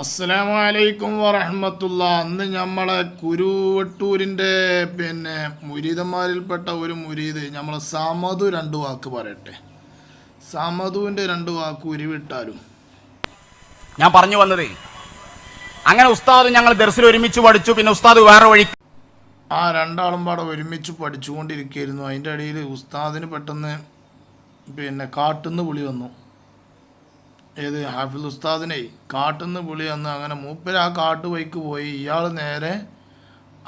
അസ്സലാമു അലൈക്കും വറഹമത്തുള്ള. അന്ന് നമ്മളെ കുരുവട്ടൂരിന്റെ പിന്നെ മുരീതന്മാരിൽപ്പെട്ട ഒരു മുരീത് നമ്മളെ സമതു രണ്ട് വാക്ക് പറയട്ടെ. സമതുവിന്റെ രണ്ട് വാക്ക് ഉരുവിട്ടാലും. ഞാൻ പറഞ്ഞു വന്നത് അങ്ങനെ ഉസ്താദ് ഞങ്ങൾ ദർസിൽ ഒരുമിച്ച് പഠിച്ചു പിന്നെ ഉസ്താദ് വേറെ വഴി ആ രണ്ടാളും പാടെ ഒരുമിച്ച് പഠിച്ചുകൊണ്ടിരിക്കുകയായിരുന്നു. അതിന്റെ ഇടയിൽ ഉസ്താദിന് പെട്ടെന്ന് പിന്നെ കാട്ടുന്ന് വിളി വന്നു. ഏത്? ഹാഫിൽ ഉസ്താദിനെ. കാട്ടുന്ന വിളി വന്ന് അങ്ങനെ മൂപ്പര് ആ കാട്ട് വൈക്ക് പോയി. ഇയാൾ നേരെ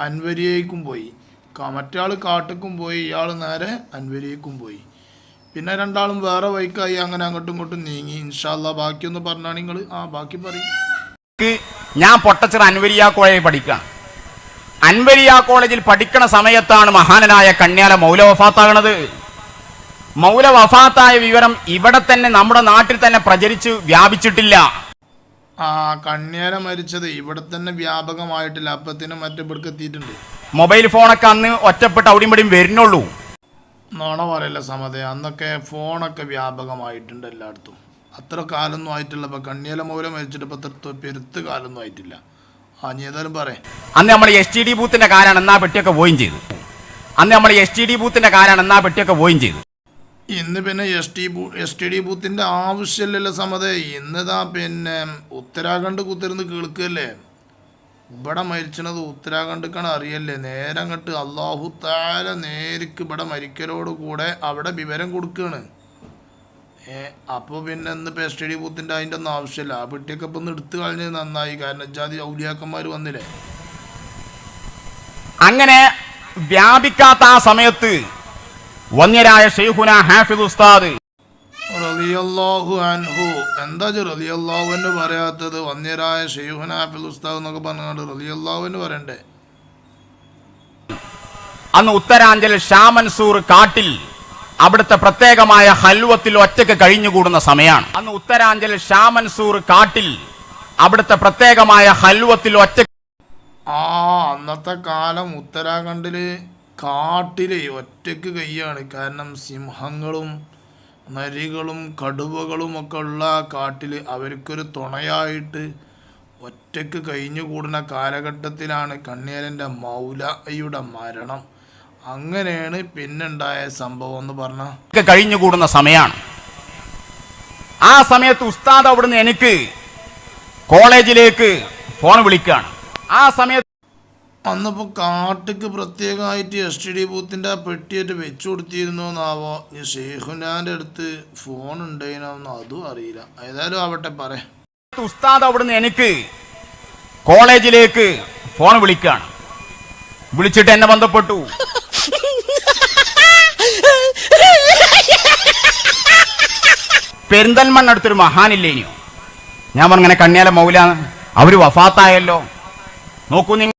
അൻവരിയേക്കും പോയി. മറ്റാൾ കാട്ടുക്കും പോയി. ഇയാൾ നേരെ അൻവരിയേക്കും പോയി. പിന്നെ രണ്ടാളും വേറെ വൈക്കായി അങ്ങനെ അങ്ങോട്ടും ഇങ്ങോട്ടും നീങ്ങി. ഇൻഷാല്ല ബാക്കിയൊന്ന് പറഞ്ഞാൽ നിങ്ങൾ ആ ബാക്കി പറയും. ഞാൻ പൊട്ടച്ചിറ അൻവരിയ കോളേജിൽ പഠിക്കുകയാണ് അൻവരിയ കോളേജിൽ പഠിക്കണ സമയത്താണ് മഹാനായ കണ്യാല മൗല വഫാത്താകണത്. മൗല വഫാത്തായ വിവരം ഇവിടെ തന്നെ നമ്മുടെ നാട്ടിൽ തന്നെ പ്രചരിച്ചു വ്യാപിച്ചിട്ടില്ല. ആ കണ്യാര മരിച്ചത് ഇവിടെ തന്നെ വ്യാപകമായിട്ടില്ല. അപ്പത്തിനും മറ്റിവിടക്ക് എത്തിയിട്ടുണ്ട്. മൊബൈൽ ഫോണൊക്കെ അന്ന് ഒറ്റപ്പെട്ട് അവിടെയും ഇവിടെയും വരുന്നുള്ളൂ. നോണ പറയല്ല സമതെ അന്നൊക്കെ ഫോണൊക്കെ വ്യാപകമായിട്ടുണ്ട് എല്ലായിടത്തും. അത്ര കാലൊന്നും ആയിട്ടില്ല. ഇപ്പം കണ്ണിയല മൂലം മരിച്ചിട്ട് ഇപ്പം പെരുത്ത് കാലൊന്നും ആയിട്ടില്ല. ആ നീ ഏതായാലും പറയാം. അന്ന് നമ്മൾ എസ് ടി ഡി ബൂത്തിന്റെ കാരാണ് എന്നാ പെട്ടിയൊക്കെ പോയും ചെയ്തു. അന്ന് നമ്മൾ എസ് ടി ഡി ബൂത്തിന്റെ കാരാണ് എന്നാ പെട്ടിയൊക്കെ പോയും ചെയ്തു. ഇന്ന് പിന്നെ എസ് ടി ബൂ എസ് ടി ഡി ബൂത്തിന്റെ ആവശ്യമില്ലല്ലോ സമതെ. ഇന്നിതാ പിന്നെ ഉത്തരാഖണ്ഡ് കുത്തിരുന്ന് കേൾക്കുകയല്ലേ ഇവിടെ മരിച്ചണത് ഉത്തരാഖണ്ഡക്കാണ് അറിയല്ലേ? നേരെ അങ്ങോട്ട് അള്ളാഹു താല നേരിക്ക് ഇവിടെ മരിക്കലോട് കൂടെ അവിടെ വിവരം കൊടുക്കുകയാണ് ഏ അപ്പോൾ പിന്നെ ഇന്ന് എസ് ടി ഡി ബൂത്തിന്റെ അതിന്റെ ഒന്നും ആവശ്യമില്ല. ആ പെട്ടിയൊക്കെ ഇപ്പം എടുത്തു കളഞ്ഞത് നന്നായി. കാരണം ജാതി ഔലിയാക്കന്മാർ വന്നില്ലേ? അങ്ങനെ വ്യാപിക്കാത്ത ആ സമയത്ത് വന്യരായ ഷെയ്ഖുന ഹാഫിദ് ഉസ്താദ്. റളിയല്ലാഹു അൻഹു. എന്താ റലിയല്ലാഹു എന്ന് പറയാത്തത്? വന്യരായ ഷെയ്ഖുന ഹാഫിദ് ഉസ്താദ് എന്നൊക്കെ പറഞ്ഞുകൊണ്ട് റലിയല്ലാഹു എന്ന് പറയണ്ടേ? അന്ന് ഉത്തരാഞ്ചൽ ഷാമൻസൂർ കാട്ടിൽ അവിടുത്തെ പ്രത്യേകമായ ഹൽവത്തിൽ ഒറ്റയ്ക്ക് കഴിഞ്ഞുകൂടുന്ന സമയമാണ് അന്ന് ഉത്തരാഞ്ചൽ ഷാമൻസൂർ കാട്ടിൽ അവിടുത്തെ പ്രത്യേകമായ ഹൽവത്തിൽ ഒറ്റ ആ അന്നത്തെ കാലം ഉത്തരാഖണ്ഡിൽ കാട്ടിൽ ഒറ്റയ്ക്ക് കയ്യാണ് കാരണം സിംഹങ്ങളും നരികളും കടുവകളും ഒക്കെ ഉള്ള കാട്ടിൽ അവർക്കൊരു തുണയായിട്ട് ഒറ്റയ്ക്ക് കഴിഞ്ഞുകൂടുന്ന കാലഘട്ടത്തിലാണ് കണ്ണീരന്റെ മൗലയുടെ മരണം. അങ്ങനെയാണ് പിന്നുണ്ടായ സംഭവം എന്ന് പറഞ്ഞ. കഴിഞ്ഞുകൂടുന്ന സമയമാണ് ആ സമയത്ത് ഉസ്താദ് അവിടുന്ന് എനിക്ക് കോളേജിലേക്ക് ഫോൺ വിളിക്കുകയാണ് ആ സമയത്ത് അന്നിപ്പോൾ കാട്ടിക്ക് പ്രത്യേകമായിട്ട് എസ് ടി ഡി ബൂത്തിന്റെ ആ പെട്ടിയായിട്ട് വെച്ചു കൊടുത്തിരുന്നോ എന്നാവോ ഈ ഷെയ്ഖുനാന്റെ അടുത്ത് ഫോൺ ഉണ്ടായിനോന്ന് അതും അറിയില്ല. ഏതായാലും ആവട്ടെ പറയാം ഉസ്താദ് അവിടുന്ന് എനിക്ക് കോളേജിലേക്ക് ഫോൺ വിളിക്കുകയാണ് വിളിച്ചിട്ട് എന്നെ ബന്ധപ്പെട്ടു. പെരിന്തൽമണ്ണ അടുത്തൊരു മഹാനില്ലേനിയോ ഞാൻ പറഞ്ഞങ്ങനെ കണ്യാല മൗല അവർ വഫാത്തായല്ലോ. നോക്കൂ നിങ്ങൾ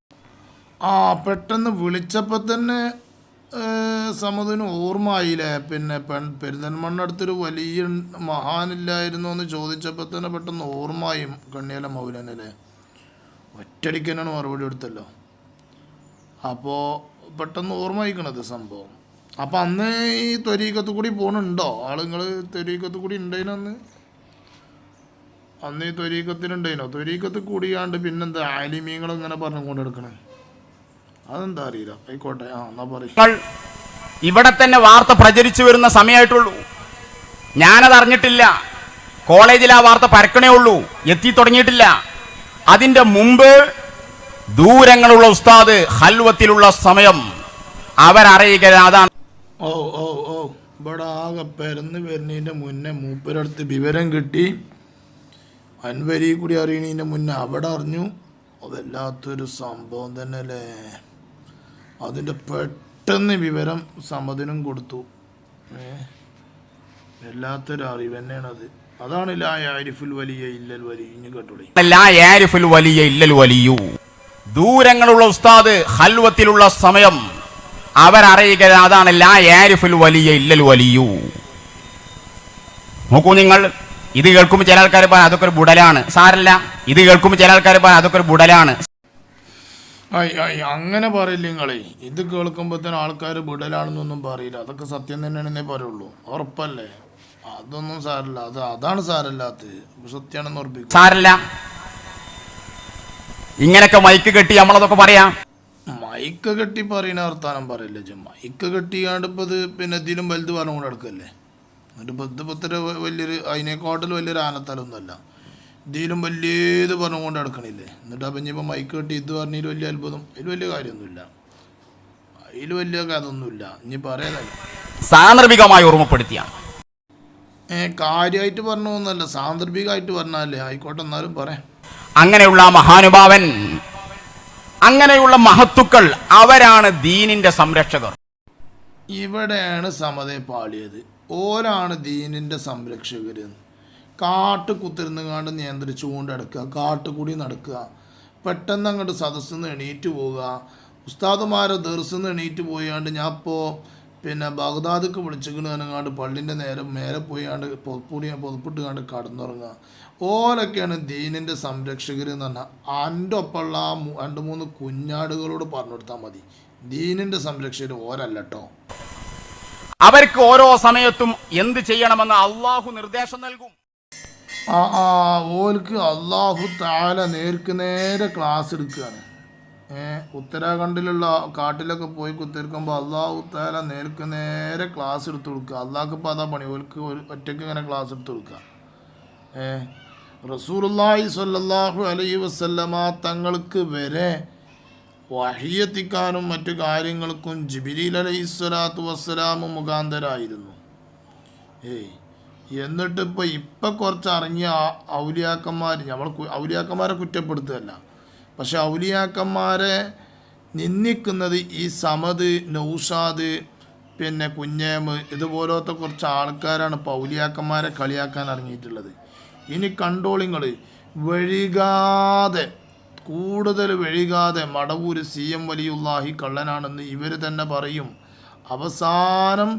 ആ പെട്ടെന്ന് വിളിച്ചപ്പോൾ തന്നെ സമുദ്രന് ഓർമ്മ ആയില്ലേ പിന്നെ പെൺ പെരുന്തൽമണ്ണ അടുത്തൊരു വലിയ മഹാനില്ലായിരുന്നു എന്ന് ചോദിച്ചപ്പോൾ തന്നെ പെട്ടെന്ന് ഓർമ്മയും കണ്ണിയല മൗലനല്ലേ ഒറ്റടിക്ക് തന്നെയാണ് മറുപടി കൊടുത്തല്ലോ. അപ്പോൾ പെട്ടെന്ന് ഓർമ്മയിക്കണത് സംഭവം. അപ്പം അന്ന് ഈ ത്വരീക്കത്ത് കൂടി പോണുണ്ടോ? ആളുങ്ങൾ ത്വരീക്കത്ത് കൂടി ഉണ്ടായിനോ അന്ന്? അന്ന് ഈ ത്വരീക്കത്തിനുണ്ടായിനോ ത്വരീക്കത്ത് കൂടിയാണ്ട് പിന്നെന്താ ആലിമീങ്ങൾ ഇങ്ങനെ പറഞ്ഞു കൊണ്ടെടുക്കണേ? അതെന്താ അറിയില്ല. ആയിക്കോട്ടെ ആ എന്നാ പറയും. ഇവിടെ തന്നെ വാർത്ത പ്രചരിച്ചു വരുന്ന സമയമായിട്ടുള്ളൂ. ഞാനത് അറിഞ്ഞിട്ടില്ല. കോളേജിൽ ആ വാർത്ത പരക്കണേ ഉള്ളൂ. എത്തി തുടങ്ങിയിട്ടില്ല. അതിന്റെ മുമ്പ് ദൂരങ്ങളുള്ള ഉസ്താദ് ഹൽവത്തിലുള്ള സമയം അവരറിയുക അതാണ്. ഓ ഓ ഓ ഇവിടെ ആകെ പെരന്ന് വരുന്നതിന്റെ മുന്നേ മൂപ്പരടുത്ത് വിവരം കിട്ടി. അൻവരി കൂടി അറിയണതിന്റെ മുന്നേ അവിടെ അറിഞ്ഞു. അതല്ലാത്തൊരു സംഭവം തന്നെ അല്ലേ അതിന്റെ പെട്ടെന്ന് വിവരം സമതിനും കൊടുത്തു. വല്ലാത്തൊരു അറിവ് തന്നെയാണത് അതാണ് ലാ ആരിഫുൽ വലിയ ഇല്ലൽ വലിയ ഇനി കേട്ടോ ലാ യാരിഫുൽ വലിയ ഇല്ലൽ വലിയു. ദൂരങ്ങളുള്ള ഉസ്താദ് ഹൽവത്തിലുള്ള സമയം അവരറിയുക അതാണ് ലാ യാരിഫുൽ വലിയ ഇല്ലൽ വലിയു. നോക്കൂ നിങ്ങൾ ഇത് കേൾക്കുമ്പോൾ ചില ആൾക്കാർ പറയാം അതൊക്കെ ഒരു ബുടലാണ്. സാരല്ല ഇത് കേൾക്കുമ്പോൾ ചില ആൾക്കാർ പറയാം അതൊക്കെ ഒരു ബുടലാണ്. ആയി ആയി അങ്ങനെ പറയില്ല നിങ്ങളെ? ഇത് കേൾക്കുമ്പോഴത്തേനും ആൾക്കാർ വിടലാണെന്നൊന്നും പറയില്ല. അതൊക്കെ സത്യം തന്നെയാണെന്നേ പറയുള്ളൂ. ഉറപ്പല്ലേ? അതൊന്നും സാരല്ല. അത് അതാണ് സാരല്ലാത്തത്. സത്യമാണെന്ന് ഉറപ്പിക്കും. സാരല്ല. ഇങ്ങനൊക്കെ മൈക്ക് കെട്ടി നമ്മളതൊക്കെ പറയാം. മൈക്ക് കെട്ടി പറയുന്ന വർത്താനം പറയില്ല ജി? മൈക്ക് കെട്ടിയാണ്ട് ഇപ്പോൾ ഇത് പിന്നെ ഇതിലും വലുത് പറഞ്ഞുകൊണ്ട് നടക്കല്ലേ? എന്നിട്ട് ഇപ്പോൾ ഇത് വലിയൊരു അതിനേക്കാട്ടിൽ വലിയൊരു ആനത്തലൊന്നുമല്ല. ഇതിലും വലിയത് പറഞ്ഞുകൊണ്ട് നടക്കണില്ലേ? എന്നിട്ട് അപ്പം ഇനിയിപ്പോൾ മൈക്ക് കെട്ടി ഇത് പറഞ്ഞതിൽ വലിയ അത്ഭുതം. അതിൽ വലിയ കാര്യമൊന്നുമില്ല. അതിൽ വലിയ കഥയൊന്നുമില്ല. ഇനി പറയാനല്ല സാന്ദർഭികമായി ഓർമ്മപ്പെടുത്തിയാണ്. കാര്യമായിട്ട് പറഞ്ഞൊന്നല്ല സാന്ദർഭികമായിട്ട് പറഞ്ഞാലേ. ആയിക്കോട്ടെ എന്നാലും പറയാം. അങ്ങനെയുള്ള മഹാനുഭാവൻ അങ്ങനെയുള്ള മഹത്തുക്കൾ അവരാണ് ദീനിന്റെ സംരക്ഷകർ. ഇവിടെയാണ് സമതയെ പാളിയത്. ഓരാണ് ദീനിന്റെ സംരക്ഷകർ കാട്ട് കുത്തിരുന്നുകാണ്ട് നിയന്ത്രിച്ചുകൊണ്ട് നടക്കുക കാട്ടുകൂടി നടക്കുക. പെട്ടെന്ന് അങ്ങോട്ട് സദസ്സിൽ നിന്ന് എണീറ്റ് പോവുക. ഉസ്താദുമാരെ ദർസിൽ നിന്ന് എണീറ്റ് പോയാണ്ട് ഞാൻ ഇപ്പോൾ പിന്നെ ബഗ്ദാദിക്ക് വിളിച്ചിക്കണ് കണ്ട് പള്ളിന്റെ നേരെ മേലെ പോയാണ്ട് പൊതുപ്പൂടി പൊതുപ്പിട്ട് കണ്ട് കടന്നുറങ്ങുക. ഓലൊക്കെയാണ് ദീനിന്റെ സംരക്ഷകർ എന്ന് പറഞ്ഞാൽ എന്റെ ഒപ്പമുള്ള ആ രണ്ട് മൂന്ന് കുഞ്ഞാടുകളോട് പറഞ്ഞു കൊടുത്താൽ മതി. ദീനിന്റെ സംരക്ഷകർ ഓരല്ലോ അവർക്ക് ഓരോ സമയത്തും എന്ത് ചെയ്യണമെന്ന് അള്ളാഹു നിർദ്ദേശം നൽകും. ആ ആ ഓൽക്ക് അള്ളാഹു താല നേർക്ക് നേരെ ക്ലാസ് എടുക്കുകയാണ് ഉത്തരാഖണ്ഡിലുള്ള കാട്ടിലൊക്കെ പോയി കുത്തിരിക്കുമ്പോൾ അള്ളാഹു താല നേർക്ക് നേരെ ക്ലാസ് എടുത്ത് കൊടുക്കുക. അള്ളാഹ്ക്ക് ഇപ്പോൾ അതാ പണി. ഓൽക്ക് ഒരു ഒറ്റയ്ക്ക് ഇങ്ങനെ ക്ലാസ് എടുത്ത് കൊടുക്കുക. ഏ റസൂലുള്ളാഹി സ്വല്ലല്ലാഹു അലൈഹി വസല്ലമ തങ്ങൾക്ക് വരെ വഹിയെത്തിക്കാനും മറ്റു കാര്യങ്ങൾക്കും ജിബിരിൽ അലൈഹി സ്വലാത്തു വസ്സലാമു മുഖാന്തരായിരുന്നു. ഏയ് എന്നിട്ട് ഇപ്പോൾ ഇപ്പം കുറച്ച് അറിഞ്ഞ ഔലിയാക്കന്മാർ നമ്മൾ ഔലിയാക്കന്മാരെ കുറ്റപ്പെടുത്തുകയല്ല. പക്ഷെ ഔലിയാക്കന്മാരെ നിന്ദിക്കുന്നത് ഈ സമദ് നൗഷാദ് പിന്നെ കുഞ്ഞേമ് ഇതുപോലത്തെ കുറച്ച് ആൾക്കാരാണ് ഇപ്പോൾ ഔലിയാക്കന്മാരെ കളിയാക്കാൻ ഇറങ്ങിയിട്ടുള്ളത്. ഇനി കൺട്രോളിങ്ങൾ വഴികാതെ കൂടുതൽ വഴികാതെ മടവൂര് സി എം വലിയുള്ളാഹി കള്ളനാണെന്ന് ഇവർ തന്നെ പറയും. അവസാനം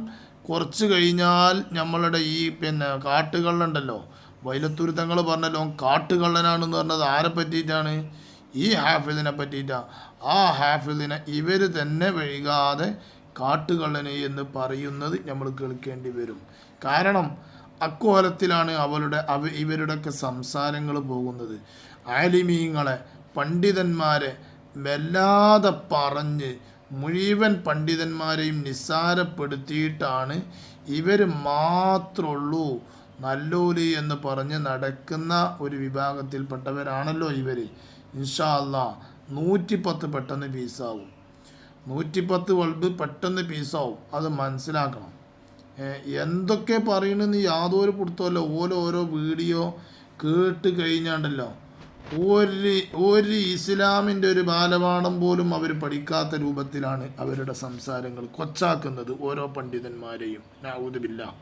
കുറച്ച് കഴിഞ്ഞാൽ നമ്മളുടെ ഈ പിന്നെ കാട്ടുകള്ളുണ്ടല്ലോ. വൈലത്തുരുത്തങ്ങൾ പറഞ്ഞല്ലോ കാട്ടുകള്ളനാണെന്ന് പറഞ്ഞത് ആരെ പറ്റിയിട്ടാണ്? ഈ ഹാഫിദിനെ പറ്റിയിട്ടാണ് ആ ഹാഫിദിനെ ഇവർ തന്നെ വഴികാതെ കാട്ടുകള്ളന് എന്ന് പറയുന്നത് നമ്മൾ കേൾക്കേണ്ടി വരും. കാരണം അക്കോലത്തിലാണ് അവരുടെ അവ ഇവരുടെയൊക്കെ സംസാരങ്ങൾ പോകുന്നത്. ആലിമീങ്ങളെ പണ്ഡിതന്മാരെ വല്ലാതെ പറഞ്ഞ് മുഴുവൻ പണ്ഡിതന്മാരെയും നിസ്സാരപ്പെടുത്തിയിട്ടാണ് ഇവർ മാത്രമുള്ളൂ നല്ലൂലി എന്ന് പറഞ്ഞ് നടക്കുന്ന ഒരു വിഭാഗത്തിൽപ്പെട്ടവരാണല്ലോ ഇവർ ഇൻഷാ അല്ലാ നൂറ്റിപ്പത്ത് പെട്ടെന്ന് പീസാവും. നൂറ്റിപ്പത്ത് ബൾബ് പെട്ടെന്ന് പീസാവും. അത് മനസ്സിലാക്കണം. എന്തൊക്കെ പറയണമെന്ന് യാതൊരു പിടുത്തമല്ല ഓരോ ഓരോ വീഡിയോ കേട്ട് കഴിഞ്ഞാണ്ടല്ലോ. ഒരു ഒരു ഇസ്ലാമിന്റെ ഒരു ബാലപാഠം പോലും അവർ പഠിക്കാത്ത രൂപത്തിലാണ് അവരുടെ സംസാരങ്ങൾ കൊച്ചാക്കുന്നത് ഓരോ പണ്ഡിതന്മാരെയും. നാവുദില്ല